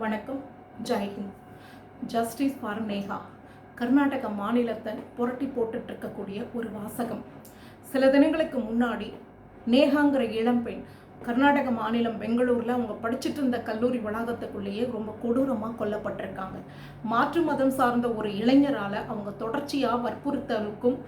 வணக்கம். ஜெய்ஹிந்த் justice for Neha Karnataka மாநிலத்தை புரட்டி போட்டுட்டு இருக்கக்கூடிய ஒரு வாசகம். சில தினங்களுக்கு முன்னாடி நேஹாங்கிற இளம்பெண் கர்நாடக மாநிலம் பெங்களூரில் அவங்க படிச்சுட்டு இருந்த கல்லூரி வளாகத்துக்குள்ளேயே ரொம்ப கொடூரமாக கொல்லப்பட்டிருக்காங்க. மாற்று மதம் சார்ந்த ஒரு இளைஞரால் அவங்க தொடர்ச்சியாக வற்புறுத்தலுக்கும்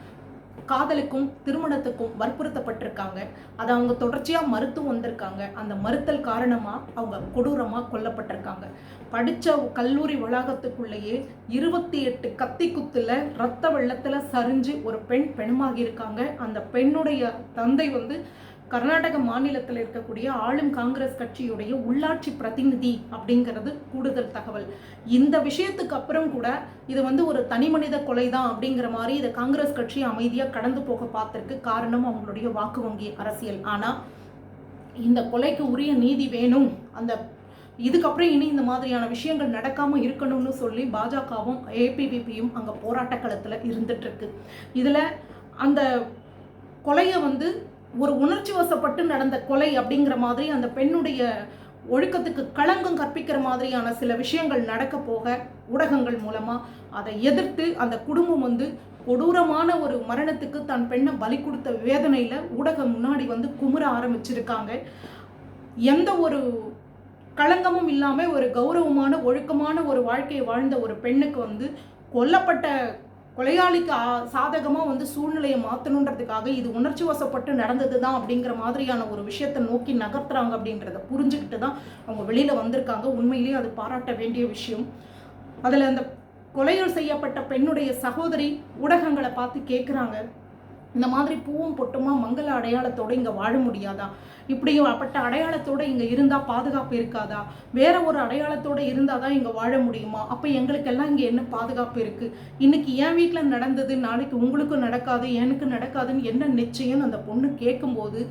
காதலுக்கும் திருமணத்துக்கும் வற்புறுத்தப்பட்டிருக்காங்க. அதை அவங்க தொடர்ச்சியாக மறுத்து வந்திருக்காங்க. அந்த மறுத்தல் காரணமாக அவங்க கொடூரமாக கொல்லப்பட்டிருக்காங்க. படித்த கல்லூரி வளாகத்துக்குள்ளேயே இருபத்தி எட்டு கத்தி குத்துல ரத்த வெள்ளத்தில் சரிஞ்சு ஒரு பெண் பெணமாகி இருக்காங்க. அந்த பெண்ணுடைய தந்தை வந்து கர்நாடக மாநிலத்தில் இருக்கக்கூடிய ஆளும் காங்கிரஸ் கட்சியுடைய உள்ளாட்சி பிரதிநிதி அப்படிங்கிறது கூடுதல் தகவல். இந்த விஷயத்துக்கு அப்புறம் கூட இது வந்து ஒரு தனி மனித கொலை தான் அப்படிங்கிற மாதிரி இதை காங்கிரஸ் கட்சி அமைதியாக கடந்து போக பார்த்துருக்கு. காரணம் அவங்களுடைய வாக்கு வங்கி அரசியல். ஆனால் இந்த கொலைக்கு உரிய நீதி வேணும். அந்த இதுக்கப்புறம் இனி இந்த மாதிரியான விஷயங்கள் நடக்காமல் இருக்கணும்னு சொல்லி பாஜகவும் ஏபிவிபியும் அங்கே போராட்ட களத்தில் இருந்துட்டு இருக்கு. அந்த கொலையை வந்து ஒரு உணர்ச்சி வசப்பட்டு நடந்த கொலை அப்படிங்கிற மாதிரி அந்த பெண்ணுடைய ஒழுக்கத்துக்கு களங்கம் கற்பிக்கிற மாதிரியான சில விஷயங்கள் நடக்க போக ஊடகங்கள் மூலமாக அதை எதிர்த்து அந்த குடும்பம் வந்து கொடூரமான ஒரு மரணத்துக்கு தன் பெண்ணை பலி கொடுத்த வேதனையில் ஊடகம் முன்னாடி வந்து குமுற ஆரம்பிச்சிருக்காங்க. எந்த ஒரு களங்கமும் இல்லாமல் ஒரு கௌரவமான ஒழுக்கமான ஒரு வாழ்க்கையை வாழ்ந்த ஒரு பெண்ணுக்கு வந்து கொல்லப்பட்ட கொலையாளிக்கு சாதகமாக வந்து சூழ்நிலையை மாற்றணுன்றதுக்காக இது உணர்ச்சி வசப்பட்டு நடந்தது தான் அப்படிங்கிற மாதிரியான ஒரு விஷயத்தை நோக்கி நகர்த்துறாங்க அப்படின்றத புரிஞ்சுக்கிட்டு தான் அவங்க வெளியில் வந்திருக்காங்க. உண்மையிலேயே அது பாராட்ட வேண்டிய விஷயம். அதில் அந்த கொலைகள் செய்யப்பட்ட பெண்ணுடைய சகோதரி ஊடகங்களை பார்த்து கேட்குறாங்க இந்த மாதிரி பூவும் பொட்டுமா மங்கள அடையாளத்தோட இங்கே வாழ முடியாதா? இப்படிப்பட்ட அடையாளத்தோடு இங்கே இருந்தால் பாதுகாப்பு இருக்காதா? வேற ஒரு அடையாளத்தோடு இருந்தால் தான் இங்கே வாழ முடியுமா? அப்போ எங்களுக்கெல்லாம் இங்கே என்ன பாதுகாப்பு இருக்குது இன்னைக்கு என் வீட்டில் நடந்தது நாளைக்கு உங்களுக்கும் நடக்காது எனக்கு நடக்காதுன்னு என்ன நிச்சயம் அந்த பொண்ணு கேட்கும்போது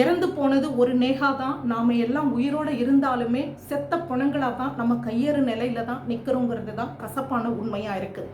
இறந்து போனது ஒரு நேகா தான். நாம எல்லாம் உயிரோடு இருந்தாலுமே செத்த பணங்களாக தான் நம்ம கையேறு நிலையில தான் நிற்கிறோங்கிறது தான் கசப்பான உண்மையாக இருக்குது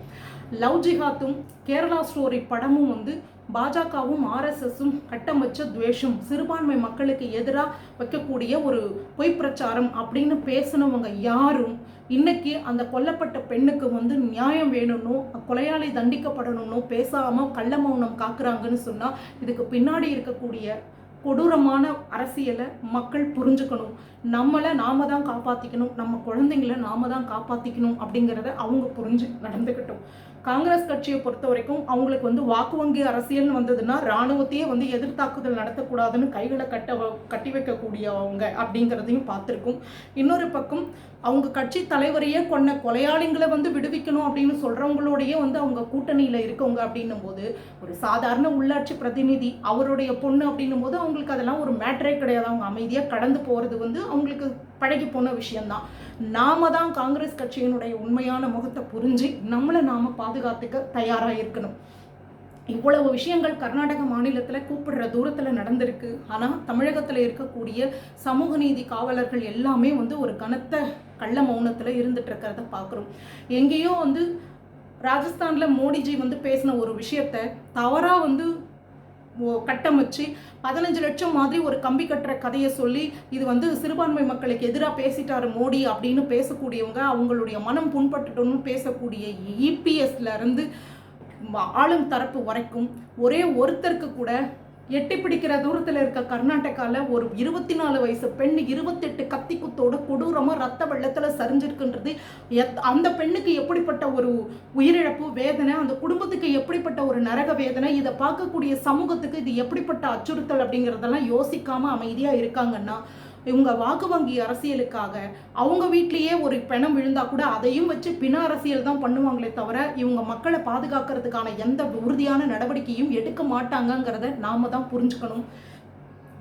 லவ் ஜிஹாத்தும் கேரளா ஸ்டோரி படமும் வந்து பாஜகவும் ஆர்எஸ்எஸும் கட்டமைச்ச துவேஷம் சிறுபான்மை மக்களுக்கு எதிராக வைக்கக்கூடிய ஒரு பொய் பிரச்சாரம் அப்படின்னு பேசினவங்க யாரும் இன்னைக்கு அந்த கொல்லப்பட்ட பெண்ணுக்கு வந்து நியாயம் வேணும்னோ கொலையாளி தண்டிக்கப்படணும்னோ பேசாமல் கள்ள மௌனம் காக்குறாங்கன்னு சொன்னால் இதுக்கு பின்னாடி இருக்கக்கூடிய கொடூரமான அரசியலை மக்கள் புரிஞ்சுக்கணும். நம்மளை நாம தான் காப்பாற்றிக்கணும் நம்ம குழந்தைங்கள நாம தான் காப்பாற்றிக்கணும் அப்படிங்கிறத அவங்க புரிஞ்சு நடந்துக்கிட்டோம். காங்கிரஸ் கட்சியை பொறுத்த வரைக்கும் அவங்களுக்கு வந்து வாக்கு வங்கி அரசியல்னு வந்ததுன்னா இராணுவத்தையே வந்து எதிர்த்தாக்குதல் நடத்தக்கூடாதுன்னு கைகளை கட்ட வ- கட்டி வைக்கக்கூடியவங்க அப்படிங்கிறதையும் பார்த்துருக்கோம். இன்னொரு பக்கம் அவங்க கட்சி தலைவரையே கொண்ட கொலையாளிங்களை வந்து விடுவிக்கணும் அப்படின்னு சொல்கிறவங்களோடையே வந்து அவங்க கூட்டணியில் இருக்கவங்க அப்படின்னும் போது ஒரு சாதாரண உள்ளாட்சி பிரதிநிதி அவருடைய பொண்ணு அப்படின்னும் போது அவங்களுக்கு அதெல்லாம் ஒரு மேட்ரே கிடையாது. அவங்க அமைதியாக கடந்து போகிறது வந்து அவங்களுக்கு பழகி போன விஷயம்தான். நாம தான் காங்கிரஸ் கட்சியினுடைய உண்மையான முகத்தை புரிஞ்சு நம்மளை நாம பாதுகாத்துக்க தயாராக இருக்கணும். இவ்வளவு விஷயங்கள் கர்நாடக மாநிலத்தில் கூப்பிடுற தூரத்தில் நடந்திருக்கு. ஆனால் தமிழகத்தில் இருக்கக்கூடிய சமூக நீதி காவலர்கள் எல்லாமே வந்து ஒரு கனத்த கள்ள மௌனத்தில் இருந்துட்டு இருக்கிறத பார்க்குறோம் எங்கேயோ வந்து ராஜஸ்தானில் மோடிஜி வந்து பேசின ஒரு விஷயத்த தவறாக வந்து கட்டமைச்சு. பதினஞ்சு லட்சம் மாதிரி ஒரு கம்பி கட்டுற கதையை சொல்லி இது வந்து சிறுபான்மை மக்களுக்கு எதிராக பேசிட்டாரு மோடி அப்படின்னு பேசக்கூடியவங்க அவங்களுடைய மனம் புண்பட்டுட்டோம்னு பேசக்கூடிய இபிஎஸ்ல இருந்து ஆளும் தரப்பு வரைக்கும் ஒரே ஒருத்தருக்கு கூட எட்டி பிடிக்கிற தூரத்தில் இருக்க கர்நாடகாவில் ஒரு இருபத்தி நாலு வயசு பெண் இருபத்தெட்டு கத்தி குத்தோட கொடூரமாக ரத்த வெள்ளத்தில் சரிஞ்சிருக்குன்றது எத்- அந்த பெண்ணுக்கு எப்படிப்பட்ட ஒரு உயிரிழப்பு வேதனை அந்த குடும்பத்துக்கு எப்படிப்பட்ட ஒரு நரக வேதனை இதை பார்க்கக்கூடிய சமூகத்துக்கு இது எப்படிப்பட்ட அச்சுறுத்தல் அப்படிங்கிறதெல்லாம் யோசிக்காமல் அமைதியாக இருக்காங்கன்னா இவங்க வாக்கு வங்கி அரசியலுக்காக அவங்க வீட்லேயே ஒரு பிணம் விழுந்தா கூட அதையும் வச்சு பிண அரசியல் தான் பண்ணுவாங்களே தவிர இவங்க மக்களை பாதுகாக்கிறதுக்கான எந்த உறுதியான நடவடிக்கையும் எடுக்க மாட்டாங்கங்கிறத நாம தான் புரிஞ்சுக்கணும்.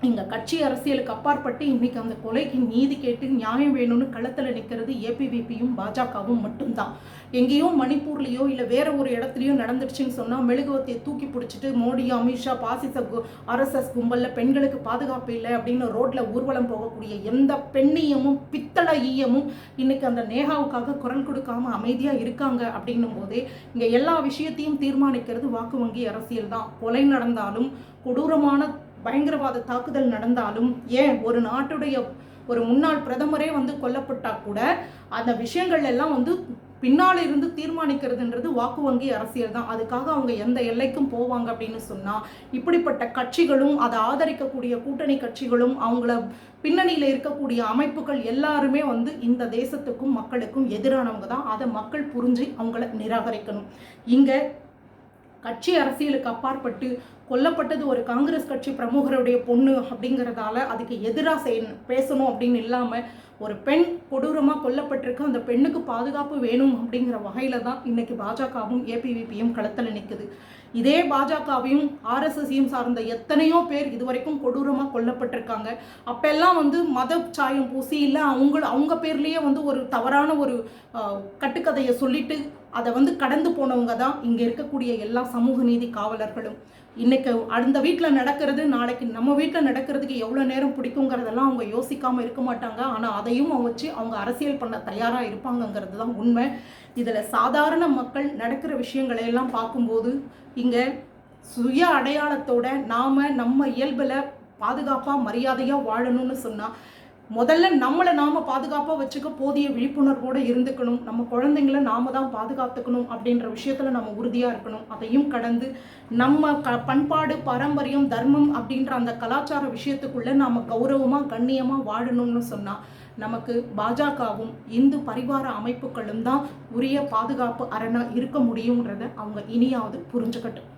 இங்க கட்சி அரசியலுக்கு அப்பாற்பட்டு இன்னைக்கு அந்த கொலைக்கு நீதி கேட்டு நியாயம் வேணும்னு களத்தில் நிற்கிறது ஏபிவிபியும் பாஜகவும் மட்டும்தான். எங்கேயோ மணிப்பூர்லேயோ இல்லை வேற ஒரு இடத்துலையோ நடந்துடுச்சுன்னு சொன்னால் மெழுகுவத்தையை தூக்கி பிடிச்சிட்டு மோடி அமித்ஷா பாசிச ஆர்எஸ்எஸ் கும்பலில் பெண்களுக்கு பாதுகாப்பு இல்லை அப்படின்னு ரோட்டில் ஊர்வலம் போகக்கூடிய எந்த பெண்ணியமும் பித்தள ஈயமும் இன்னைக்கு அந்த நேகாவுக்காக குரல் கொடுக்காம அமைதியாக இருக்காங்க அப்படின்னும் போதே இங்கே எல்லா விஷயத்தையும் தீர்மானிக்கிறது வாக்கு வங்கி அரசியல் தான் கொலை நடந்தாலும் கொடூரமான பயங்கரவாத தாக்குதல் நடந்தாலும் ஏன் ஒரு நாட்டுடைய ஒரு முன்னாள் பிரதமரே வந்து கொல்லப்பட்டா கூட அந்த விஷயங்கள் எல்லாம் வந்து பின்னால் இருந்து தீர்மானிக்கிறதுன்றது வாக்கு வங்கி அரசியல் தான். அதுக்காக அவங்க எந்த எல்லைக்கும் போவாங்க அப்படின்னு சொன்னால் இப்படிப்பட்ட கட்சிகளும் அதை ஆதரிக்கக்கூடிய கூட்டணி கட்சிகளும் அவங்கள பின்னணியில் இருக்கக்கூடிய அமைப்புகள் எல்லாருமே வந்து இந்த தேசத்துக்கும் மக்களுக்கும் எதிரானவங்க தான். அதை மக்கள் புரிஞ்சு அவங்கள நிராகரிக்கணும். இங்கே கட்சி அரசியலுக்கு அப்பாற்பட்டு கொல்லப்பட்டது ஒரு காங்கிரஸ் கட்சி பிரமுகருடைய பொண்ணு அப்படிங்கிறதால அதுக்கு எதிராக செய்யணும் பேசணும் அப்படின்னு இல்லாமல் ஒரு பெண் கொடூரமாக கொல்லப்பட்டிருக்கு அந்த பெண்ணுக்கு பாதுகாப்பு வேணும் அப்படிங்கிற வகையில் தான் இன்னைக்கு பாஜகவும் ஏபிவிபியும் களத்தில் நிற்குது இதே பாஜகவையும் ஆர்எஸ்எஸையும் சார்ந்த எத்தனையோ பேர் இதுவரைக்கும் கொடூரமாக கொல்லப்பட்டிருக்காங்க. அப்பெல்லாம் வந்து மத சாயம் பூசி இல்லை அவங்க அவங்க பேர்லேயே வந்து ஒரு தவறான ஒரு கட்டுக்கதையை சொல்லிட்டு அதை வந்து கடந்து போனவங்க தான் இங்கே இருக்கக்கூடிய எல்லா சமூக நீதி காவலர்களும். இன்னைக்கு அந்த வீட்டில் நடக்கிறது நாளைக்கு நம்ம வீட்டில் நடக்கிறதுக்கு எவ்வளோ நேரம் பிடிக்குங்கிறதெல்லாம் அவங்க யோசிக்காமல் இருக்க மாட்டாங்க. ஆனால் அதையும் அவங்க வச்சு அவங்க அரசியல் பண்ண தயாராக இருப்பாங்கங்கிறது தான் உண்மை. இதில் சாதாரண மக்கள் நடக்கிற விஷயங்களை எல்லாம் பார்க்கும்போது இங்கே சுய அடையாளத்தோட நாம் நம்ம இயல்பில் பாதுகாப்பாக மரியாதையாக வாழணும்னு சொன்னால் முதல்ல நம்மளை நாம பாதுகாப்பாக வச்சுக்க போதிய விழிப்புணர்வோடு இருந்துக்கணும். நம்ம குழந்தைங்கள நாம தான் பாதுகாத்துக்கணும் அப்படின்ற விஷயத்துல நம்ம உறுதியாக இருக்கணும். அதையும் கடந்து நம்ம க பண்பாடு பாரம்பரியம் தர்மம் அப்படின்ற அந்த கலாச்சார விஷயத்துக்குள்ள நாம கௌரவமாக கண்ணியமாக வாழணும்னு சொன்னால் நமக்கு பாஜகவும் இந்து பரிவார அமைப்புகளும் தான் உரிய பாதுகாப்பு அரணா இருக்க முடியுங்கிறத அவங்க இனியாவது புரிஞ்சுக்கட்டும்.